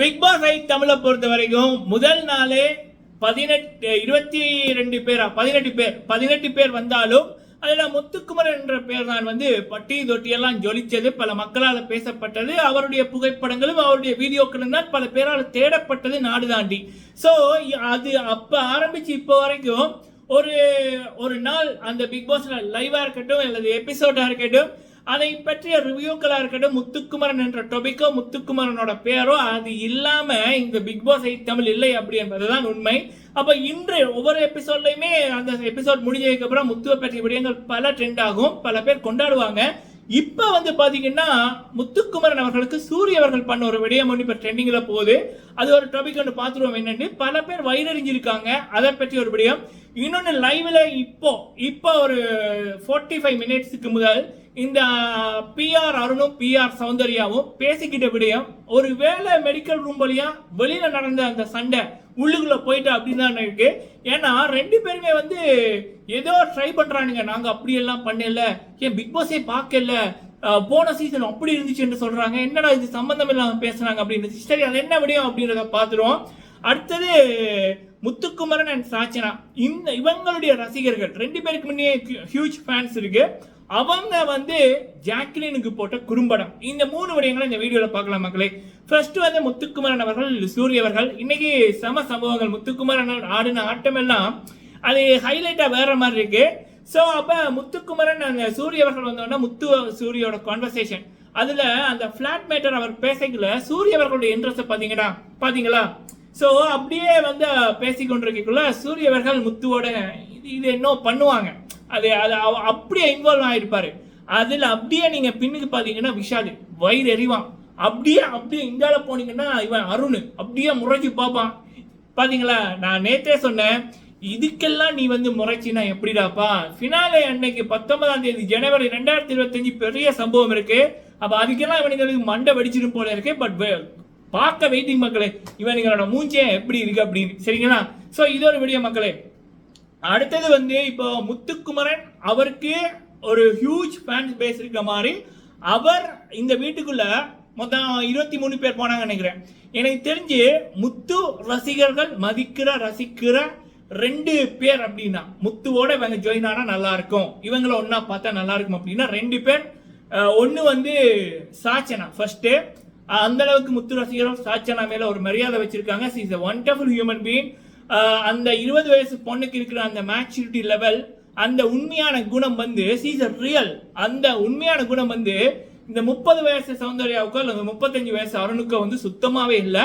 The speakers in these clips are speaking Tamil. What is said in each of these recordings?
பிக் பாஸ் ஐ தமிழை பொறுத்த வரைக்கும் முதல் நாளே பதினெட்டு இருபத்தி ரெண்டு பேரா? பதினெட்டு பேர். பதினெட்டு பேர் வந்தாலும் அதில் முத்துக்குமரன் என்ற பேர் தான் வந்து பட்டி தொட்டியெல்லாம் ஜொலித்தது பல மக்களால் பேசப்பட்டது அவருடைய புகைப்படங்களும் அவருடைய வீடியோக்களும் தான் பல பேரால் தேடப்பட்டது நாடு தாண்டி. ஸோ அது அப்போ ஆரம்பிச்சு இப்போ வரைக்கும் ஒரு ஒரு நாள் அந்த பிக் பாஸில் லைவாக இருக்கட்டும் அல்லது எபிசோடாக இருக்கட்டும் அதை பற்றிய ரிவ்யூக்களாக இருக்கட்டும் முத்துக்குமரன் என்ற டொபிக்கோ முத்துக்குமரனோட பேரோ அது இல்லாமல் இந்த பிக் பாஸ் ஐ தமிழ் இல்லை அப்படி என்பதுதான் உண்மை. அப்போ இன்று ஒவ்வொரு எபிசோட்லையுமே அந்த எபிசோட் முடிஞ்சதுக்கு அப்புறம் முத்துவை பற்றிய விடயங்கள் பல ட்ரெண்ட் ஆகும் பல பேர் கொண்டாடுவாங்க. இப்போ வந்து பார்த்தீங்கன்னா முத்துக்குமரன் அவர்களுக்கு சூரிய அவர்கள் பண்ண ஒரு விடயம் ஒன்று இப்போ ட்ரெண்டிங்கில் போகுது. அது ஒரு டாபிக் ஒன்று பார்த்துருவோம் என்னென்னு. பல பேர் வயிறறிஞ்சிருக்காங்க அதை பற்றி ஒரு விடயம். இன்னொன்று லைவில் இப்போ இப்போ ஒரு ஃபோர்ட்டி ஃபைவ் மினிட்ஸுக்கு முதல் இந்த பிஆர் அருணும் பிஆர் சௌந்தர்யாவும் பேசிக்கிட்ட விடயம் ஒரு வேலை மெடிக்கல் ரூம் வழியா வெளியில நடந்த அந்த சண்டை உள்ளுக்குள்ள போயிட்டு அப்படின்னு தான் இருக்கு. ஏன்னா ரெண்டு பேருமே வந்து ஏதோ ட்ரை பண்றானுங்க. நாங்க அப்படியெல்லாம் பண்ணல. ஏன் பிக் பாஸே பார்க்கல. போன சீசன் அப்படி இருந்துச்சு என்று சொல்றாங்க. என்னடா இது சம்பந்தம் இல்லாம பேசுறாங்க அப்படின்னு. சரி அது என்ன விடயம் அப்படின்றத பார்த்துருவோம். அடுத்தது முத்துக்குமரன் அண்ட் சாச்சனா. இந்த இவங்களுடைய ரசிகர்கள் ரெண்டு பேருக்கு முன்னே ஹியூஜ் ஃபேன்ஸ் இருக்கு. அவங்க வந்து ஜாக்லினுக்கு போட்ட குறும்படம். இந்த மூணு விடயங்களை இந்த வீடியோவில் பார்க்கலாம் மக்களே. ஃபர்ஸ்ட் வந்து முத்துக்குமரன் அவர்கள் சூரிய அவர்கள். இன்னைக்கு சம சம்பவங்கள். முத்துக்குமரன் ஆடின ஆட்டம் எல்லாம் அது ஹைலைட்டாக வேற மாதிரி இருக்கு. ஸோ அப்போ முத்துக்குமரன் அந்த சூரிய அவர்கள் வந்தோடனே முத்து சூரியோட கான்வர்சேஷன் அதில் அந்த ஃப்ளாட் மேட்டர் அவர் பேசிக்கல சூரிய அவர்களுடைய இன்ட்ரெஸ்ட் பார்த்தீங்கடா பார்த்தீங்களா ஸோ அப்படியே வந்து பேசிக்கொண்டிருக்கக்குள்ள சூரியவர்கள் சூரிய அவர்கள் முத்துவோட இது இது என்ன பண்ணுவாங்க? அது அது அப்படியே இன்வால்வ் ஆகிருப்பார் அதில் அப்படியே நீங்கள் பின்னுக்கு பார்த்தீங்கன்னா விஷால் வயிறு எறிவான் அப்படியே அப்படியே இந்தியாவில் போனீங்கன்னா இவன் அருண். அப்படியே முறைச்சி பார்ப்பான். பார்த்தீங்களா? நான் நேற்றே சொன்னேன் இதுக்கெல்லாம் நீ வந்து முறைச்சினா எப்படிடாப்பா? ஃபினாலே அன்னைக்கு பத்தொன்பதாம் தேதி ஜனவரி ரெண்டாயிரத்தி இருபத்தஞ்சு பெரிய சம்பவம் இருக்கு. அப்போ அதுக்கெல்லாம் இவனுங்களுக்கு மண்டை வெடிச்சிடும் போல இருக்கு. பட் பார்க்க வெயிட்டிங் மக்களே இவனுங்களோட மூஞ்சே எப்படி இருக்கு அப்படின்னு. சரிங்களா? ஸோ இது ஒரு வீடியோ மக்களே. அடுத்தது வந்து இப்போ முத்துக்குமரன் அவருக்கு ஒரு ஹியூஜ் ஃபேன்ஸ் பேஸ் இருக்க மாதிரி அவர் இந்த வீட்டுக்குள்ள மொத்தம் இருபத்தி மூணு பேர் போனாங்க நினைக்கிறேன். எனக்கு தெரிஞ்சு முத்து ரசிகர்கள் மதிக்கிற ரசிக்கிற ரெண்டு பேர் அப்படின்னா முத்துவோட இவங்க ஜாயின் ஆனால் நல்லா இருக்கும். இவங்கள ஒண்ணா பார்த்தா நல்லா இருக்கும் அப்படின்னா ரெண்டு பேர். ஒன்று வந்து சாச்சனா ஃபர்ஸ்ட்டு அந்த அளவுக்கு முத்து ரசிகரும் சாச்சனா மேல ஒரு மரியாதை வச்சிருக்காங்க. Is one wonderful human being அந்த இருபது வயசு பொண்ணுக்கு இருக்கிற அந்த மேச்சூரிட்டி லெவல் அந்த உண்மையான குணம் வந்து சீஸ் ரியல் அந்த உண்மையான குணம் வந்து இந்த முப்பது வயசு சௌந்தர்யாவுக்கோ அல்லது முப்பத்தஞ்சு வயசு அருணுக்கோ வந்து சுத்தமாகவே இல்லை.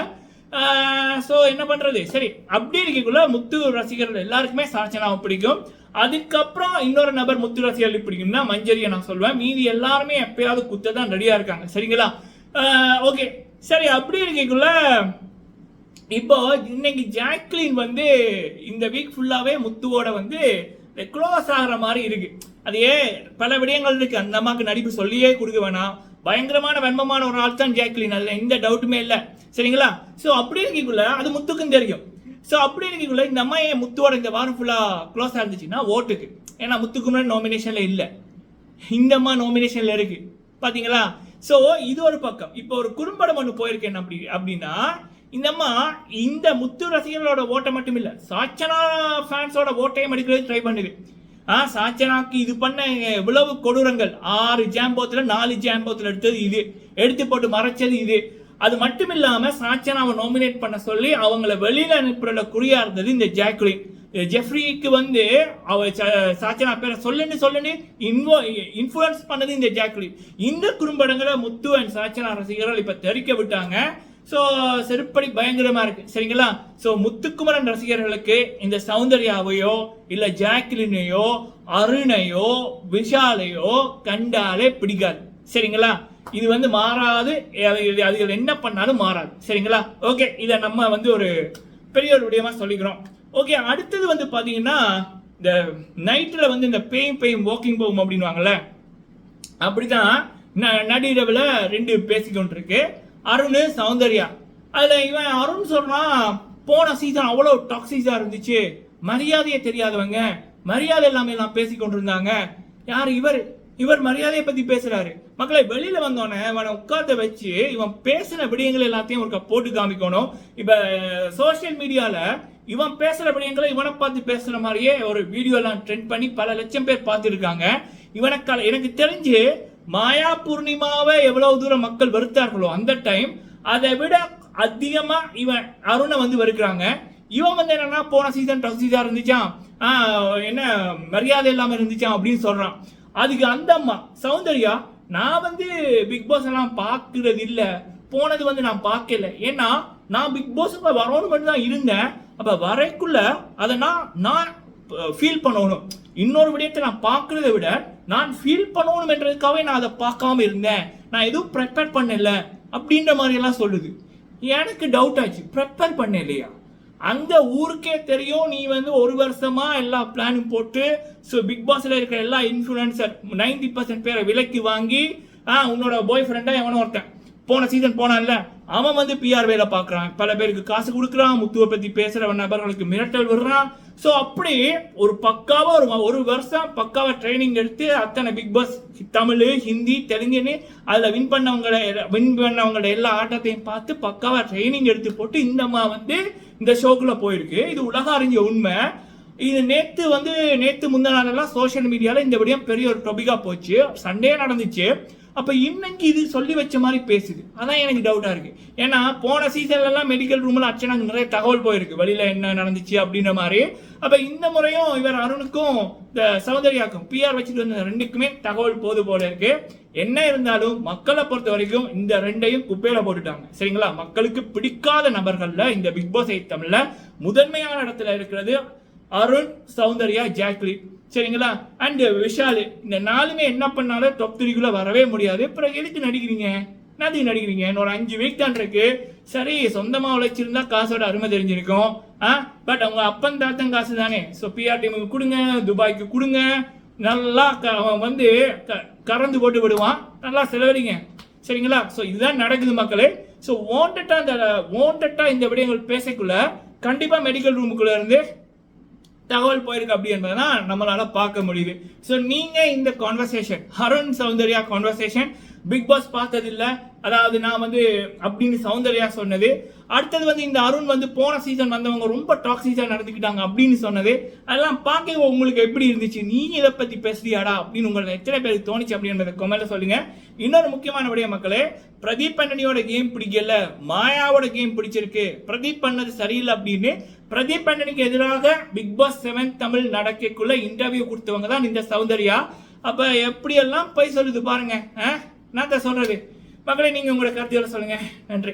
ஸோ என்ன பண்ணுறது சரி அப்படி இருக்கக்குள்ள முத்து ரசிகர்கள் எல்லாருக்குமே சாச்சனாவை பிடிக்கும். அதுக்கப்புறம் இன்னொரு நபர் முத்து ரசிகர்கள் பிடிக்கும்னா மஞ்சரியை நான் சொல்வேன். மீதி எல்லாருமே எப்பயாவது குத்த தான் ரெடியாக இருக்காங்க. சரிங்களா? ஓகே சரி அப்படி இருக்கக்குள்ள இப்போ இன்னைக்கு ஜாக்லின் வந்து இந்த வீக் ஃபுல்லாகவே முத்துவோட வந்து க்ளோஸ் ஆகிற மாதிரி இருக்கு. அது பல விடயங்கள் இருக்கு. அந்த அம்மாவுக்கு நடிப்பு சொல்லியே கொடுக்க வேணாம். பயங்கரமான வன்மமான ஒரு ஆள் தான் ஜாக்லின். அதில் எந்த டவுட்டுமே இல்லை. சரிங்களா? ஸோ அப்படி இருக்கக்குள்ள அது முத்துக்கும் தெரியும். ஸோ அப்படி இருக்கக்குள்ள இந்த அம்மா ஏன் முத்துவோட இந்த வாரம் ஃபுல்லாக க்ளோஸாக இருந்துச்சுன்னா ஓட்டுக்கு. ஏன்னா முத்துக்கு முன்னாடி நாமினேஷனில் இல்லை. இந்த அம்மா நாமினேஷனில் இருக்கு. பார்த்தீங்களா ஸோ இது ஒரு பக்கம். இப்போ ஒரு குறும்படம் ஒன்று போயிருக்கேன் அப்படி அப்படின்னா இந்த அம்மா இந்த முத்து ரசிகர்களோட ஓட்டை மட்டும் இல்லை சாச்சனா ஃபேன்ஸோட ஓட்டையும் எடுக்கிறது ட்ரை பண்ணுது. ஆ சாச்சனாக்கு இது பண்ண இவ்வளவு கொடூரங்கள். ஆறு ஜாம்போத்தில் நாலு ஜாம்போத்தில் எடுத்தது இது. எடுத்து போட்டு மறைச்சது இது. அது மட்டும் இல்லாமல் சாச்சனாவை நாமினேட் பண்ண சொல்லி அவங்கள வெளியில் அனுப்புறத குறியா இருந்தது இந்த ஜாக்லின் ஜெஃப்ரிக்கு வந்து அவ ச- சாச்சனா பேரை சொல்லுன்னு சொல்லுன்னு இன்வோ இன்ஃப்ளூயன்ஸ் பண்ணது இந்த ஜாக்லின் இந்த குறும்படங்களை முத்து அண்ட் சாச்சனா ரசிகர்கள் இப்போ தெரிக்க விட்டாங்க. ஸோ செருப்படி பயங்கரமா இருக்கு. சரிங்களா? ஸோ முத்துக்குமரன் ரசிகர்களுக்கு இந்த சௌந்தர்யாவையோ இல்ல ஜாக்லினையோ அருணையோ விஷாலையோ கண்டாலே பிடிக்காது. சரிங்களா? இது வந்து மாறாது. அது- அதுகள் என்ன பண்ணாலும் மாறாது. சரிங்களா? ஓகே இதை நம்ம வந்து ஒரு பெரிய ஒரு விடயமா சொல்லிக்கிறோம். ஓகே அடுத்தது வந்து பார்த்தீங்கன்னா இந்த நைட்டில் வந்து இந்த பேயும் பேயும் வாக்கிங் போகும் அப்படின்வாங்கல்ல அப்படிதான் ந- நடிரவில் ரெண்டு பேசிக்கொண்டு இருக்கு அருண் சௌந்தர்யா. அதில் இவன் அருண் சொன்னால் போன சீசன் அவ்வளோ டாக்ஸிஸா இருந்துச்சு. மரியாதையே தெரியாதவங்க. மரியாதை இல்லாம எல்லாம் பேசி கொண்டிருந்தாங்க. யார்? இவர். இவர் மரியாதையை பற்றி பேசுகிறாரு மக்களை வெளியில் வந்தோடனே இவனை உட்கார்ந்து வச்சு இவன் பேசின விடயங்கள் எல்லாத்தையும் ஒரு போட்டு காமிக்கணும். இப்போ சோஷியல் மீடியாவில் இவன் பேசுகிற விடயங்களை இவனை பார்த்து பேசுகிற மாதிரியே ஒரு வீடியோலாம் ட்ரெண்ட் பண்ணி பல லட்சம் பேர் பார்த்துருக்காங்க. இவனை எனக்கு தெரிஞ்சு மாயா பூர்ணிமாவை எவ்வளவு தூரம் மக்கள் வருத்தார்களோ அந்த டைம் அதை விட அதிகமா இவன் அருணை வந்து வெறுக்கிறாங்க. இவன் வந்து என்னன்னா போன சீசன் டஃப் சீசா இருந்துச்சான் என்ன மரியாதை இல்லாம இருந்துச்சான் அப்படின்னு சொல்றான். அதுக்கு அந்த அம்மா சௌந்தர்யா நான் வந்து பிக் பாஸ் எல்லாம் பார்க்கறது இல்ல போனது வந்து நான் பார்க்கல. ஏன்னா நான் பிக் பாஸ்க்குள்ள வரணும்னு மட்டும் தான் இருந்தேன். அப்ப வரைக்குள்ள அதை நான் நான் ஃபீல் பண்ணணும். இன்னொரு விடயத்தை நான் பார்க்கறதை விட நான் ஃபீல் பண்ணணும் என்றதுக்காகவே நான் அதை பார்க்காம இருந்தேன். நான் எதுவும் ப்ரிப்பேர் பண்ணல அப்படின்ற மாதிரியெல்லாம் சொல்லுது. எனக்கு டவுட் ஆச்சு. ப்ரிப்பேர் பண்ண இல்லையா அந்த ஊருக்கே தெரியும். நீ வந்து ஒரு வருஷமா எல்லா பிளானும் போட்டு ஸோ பிக் பாஸ்ல இருக்கிற எல்லா இன்ஃபுளுசர் நைன்டி பர்சன்ட் பேரை விலைக்கு வாங்கி ஆ உன்னோட பாய் ஃப்ரெண்டா எவனோ ஒருத்தன். போன சீசன் போனான்ல அவன் வந்து பிஆர் வேலை பார்க்குறான். பல பேருக்கு காசு கொடுக்குறான் முத்துவை பற்றி பேசுகிற நபர்களுக்கு மிரட்டல் விடுறான். ஸோ அப்படி ஒரு பக்காவாக ஒரு ஒரு வருஷம் பக்காவாக ட்ரைனிங் எடுத்து அத்தனை பிக் பாஸ் தமிழ் ஹிந்தி தெலுங்குன்னு அதில் வின் பண்ணவங்கள வின் பண்ணவங்களோட எல்லா ஆட்டத்தையும் பார்த்து பக்காவாக ட்ரைனிங் எடுத்து போட்டு இந்தம்மா வந்து இந்த ஷோக்குள்ளே போயிருக்கு. இது உலக அறிஞ்ச உண்மை. இது நேற்று வந்து நேற்று முந்தா நாளெல்லாம் சோஷியல் மீடியாவில் இந்த விடியம் பெரிய ஒரு டொபிக்காக போச்சு. சண்டே நடந்துச்சு. அப்போ இன்னைக்கு இது சொல்லி வச்ச மாதிரி பேசுது. அதான் எனக்கு டவுட்டாக இருக்குது ஏன்னா போன சீசன்லலாம் மெடிக்கல் ரூமில் அர்ச்சனாக்கு நிறைய தகவல் போயிருக்கு. வழியில் என்ன நடந்துச்சு அப்படின்ற மாதிரி. அப்போ இந்த முறையும் இவர் அருணுக்கும் இந்த சௌந்தர்யாக்கும் பிஆர் வச்சுட்டு வந்த ரெண்டுக்குமே தகவல் போது போல இருக்கு. என்ன இருந்தாலும் மக்களை பொறுத்த வரைக்கும் இந்த ரெண்டையும் குப்பையில போட்டுட்டாங்க. சரிங்களா? மக்களுக்கு பிடிக்காத நபர்களில் இந்த பிக் பாஸ் தமிழில் முதன்மையான இடத்துல இருக்கிறது அருண் சௌந்தர்யா ஜாக்லின். சரிங்களா? அண்ட் விஷால் இந்த நாலுமே என்ன பண்ணாலும் டாப் த்ரீக்குள்ளே வரவே முடியாது. அப்புறம் எதுக்கு நடிக்கிறீங்க? நதி நடிக்கிறீங்க? இன்னொரு அஞ்சு வீக் தான் இருக்கு. சரி சொந்தமா உழைச்சிருந்தா காசோட அருமை தெரிஞ்சிருக்கும். ஆ? பட் அவங்க அப்பன் தாத்தன் காசு தானே ஸோ பிஆர் டீமுக்கு கொடுங்க துபாய்க்கு கொடுங்க. நல்லா க- அவன் வந்து க- கறந்து போட்டு விடுவான். நல்லா செலவழிங்க. சரிங்களா? ஸோ இதுதான் நடக்குது மக்களே. ஸோ ஓண்டட்டாக இந்த ஓண்டட்டாக இந்த விடயங்கள் பேசக்குள்ள கண்டிப்பாக மெடிக்கல் ரூமுக்குள்ளே இருந்து தகவல் போயிருக்கு அப்படி என்பதை தான் நம்மளால பார்க்க முடியுது. ஸோ நீங்க இந்த conversation Arun Soundarya conversation Bigg Boss பார்த்ததில்ல. அதாவது நான் வந்து அப்படின்னு சௌந்தர்யா சொன்னது. அடுத்தது வந்து இந்த அருண் வந்து போன சீசன் வந்தவங்க ரொம்ப டாக்ஸிஸாக நடந்துக்கிட்டாங்க அப்படின்னு சொன்னது. அதெல்லாம் பார்க்க உங்களுக்கு எப்படி இருந்துச்சு? நீ இதை பற்றி பேசுறியாடா அப்படின்னு உங்களுக்கு எத்தனை பேர் தோணுச்சு அப்படின்றத கொமெண்ட்ல சொல்லுங்க. இன்னொரு முக்கியமான விடைய மக்களே பிரதீப் பண்ணனியோட கேம் பிடிக்கல. மாயாவோட கேம் பிடிச்சிருக்கு. பிரதீப் பண்ணது சரியில்லை அப்படின்னு பிரதீப் பண்ணனுக்கு எதிராக பிக் பாஸ் செவன் தமிழ் நடக்கக்குள்ள இன்டர்வியூ கொடுத்தவங்க தான் இந்த சௌந்தர்யா. அப்போ எப்படியெல்லாம் போய் சொல்லுது பாருங்க நான் தான் சொல்றது. மக்களை நீங்க உங்களோட கருத்தியோட சொல்லுங்க. நன்றி.